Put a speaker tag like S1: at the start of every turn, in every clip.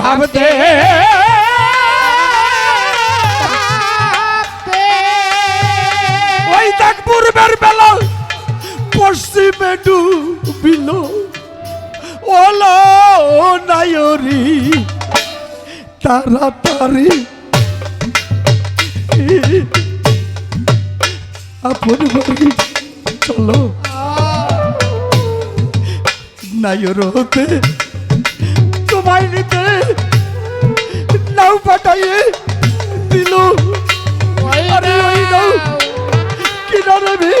S1: ভাবতে। ওই দেখ পূর্বের বেলা পশ্চিমে ডুবিল। ওলো নায়রি তাড়াতাড়ি। আপন বাড়ি চলো। নায়র হতে তোমায় নিতে নাও পাঠাইয়ে দিল। কিনারে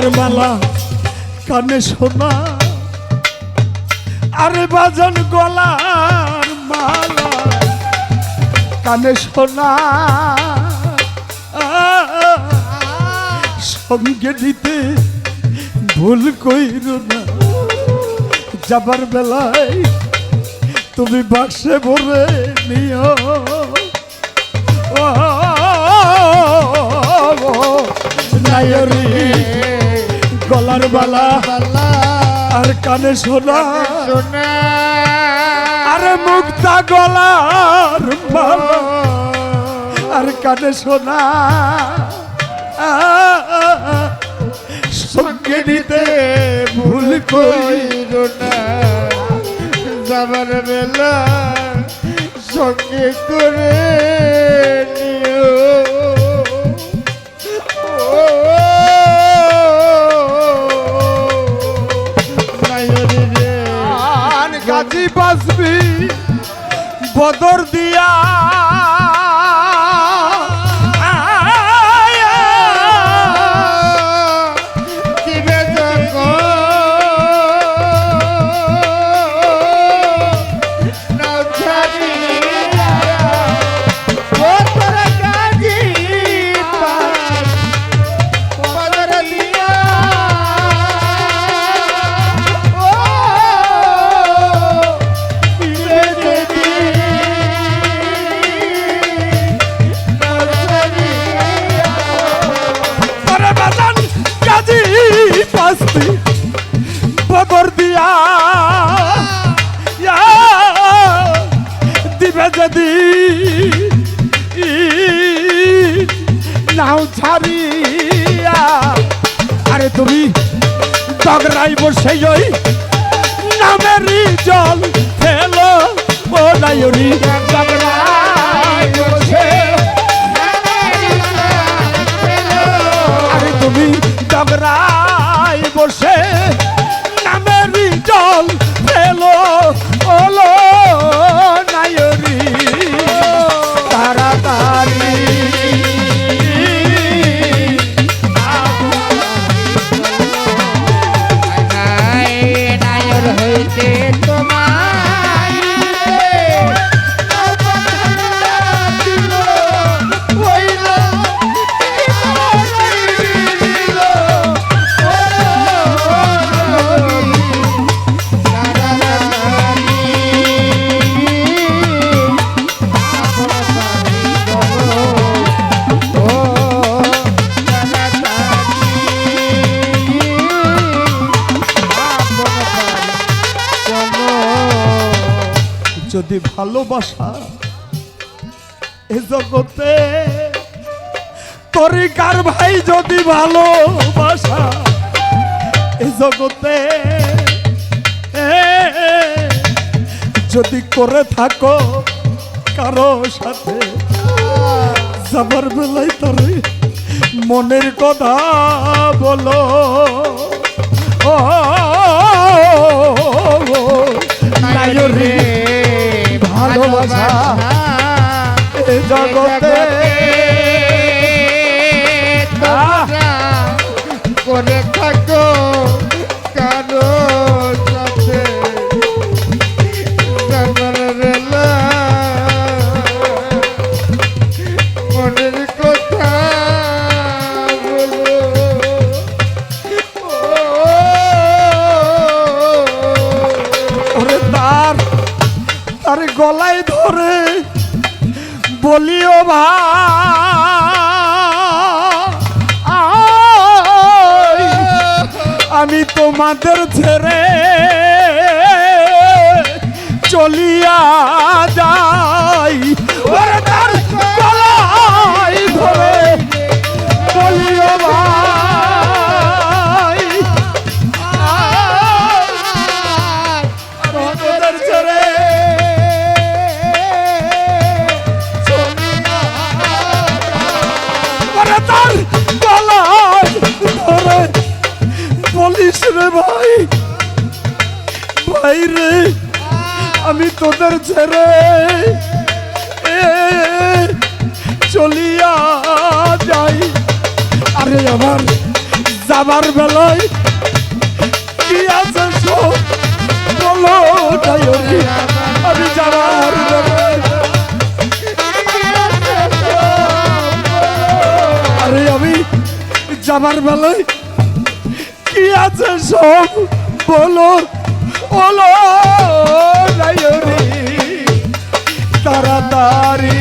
S1: গলার মালা কানে শোনা আরে বাজন গলার মালা কানে শোনা সঙ্গে দিতে ভুল কইর না যাবার বেলায় তুমি বাক্সে ভরে নিও নায়রি গলার বালা। আর কানে
S2: সোনা
S1: আরে মুক্তা গলার বালা। আর কানে শোনা। সঙ্গে নিতে ভুল কই
S2: না। যাবার বেলা সঙ্গে করে
S1: গাজী বদর দিয়া
S2: ছাড়িয়া
S1: আরে তুমি ডগরাই বসে ওই নামেরই জল খেলো ও নায়রি ডগরাই বসে। আরে তুমি ডগরাই নায়র যদি ভালোবাসা এ জগতে তরিকার ভাই যদি ভালোবাসা এ জগতে যদি করে থাকো কারও সাথে যাবার বেলায় তরে মনের কথা বলো ও জগতে আমি তোমাদের ছেড়ে চলিয়া যাই। ভাই। ছেড়ে ভাই। ভাই রে, আমি তোদের ছেড়ে চলিয়া যাই। আরে আমার যাবার বেলায় আমি যাবার আরে আমি যাবার বেলায় আছে সব বলো ডায়রি তাড়াতাড়ি।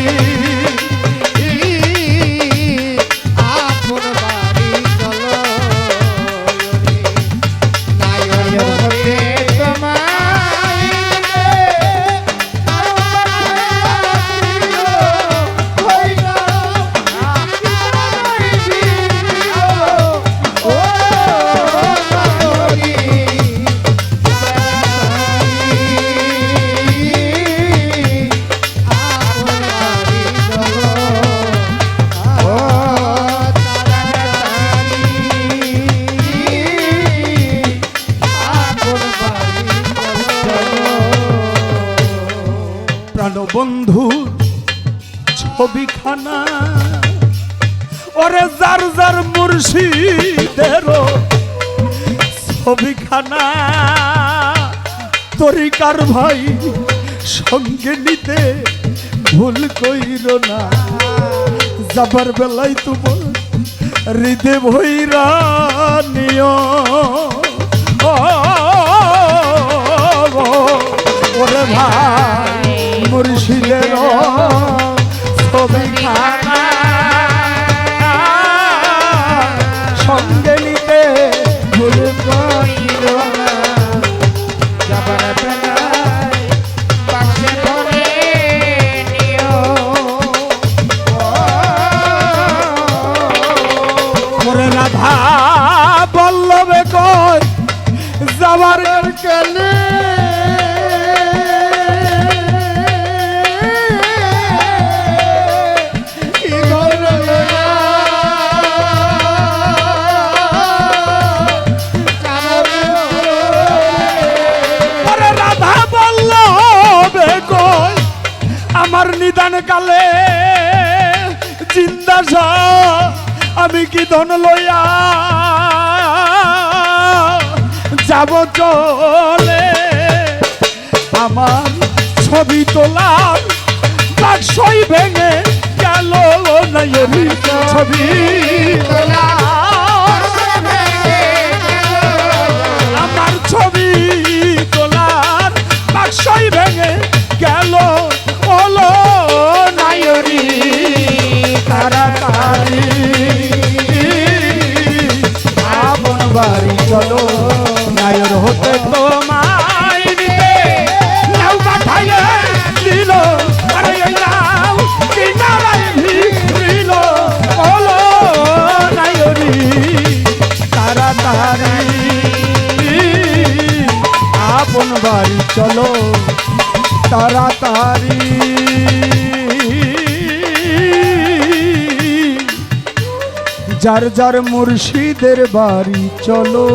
S1: যার মুর্শিদের ছবিখানা তরিকার ভাই সঙ্গে নিতে ভুল কইর না। যাবার বেলায় তোমার হৃদে ভৈরা নিয় ওরে ভাই।
S2: কালে
S1: চিন্তা আমি কি ধন লইয়া যাব চলে? আমার ছবি তোলার বাক্সই ভেঙে গেল নাইরি ছবি আমার ছবি তোলার বাক্সই তাড়াতাড়ি আপন বাড়ি চলো নায়র হতে তোমায় নিতে নাও পাঠায় দিল আরে নাও বাড়ি চলো তাড়াতাড়ি যার যার মুর্শিদের বাড়ি চলো।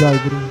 S1: জয় গুরু।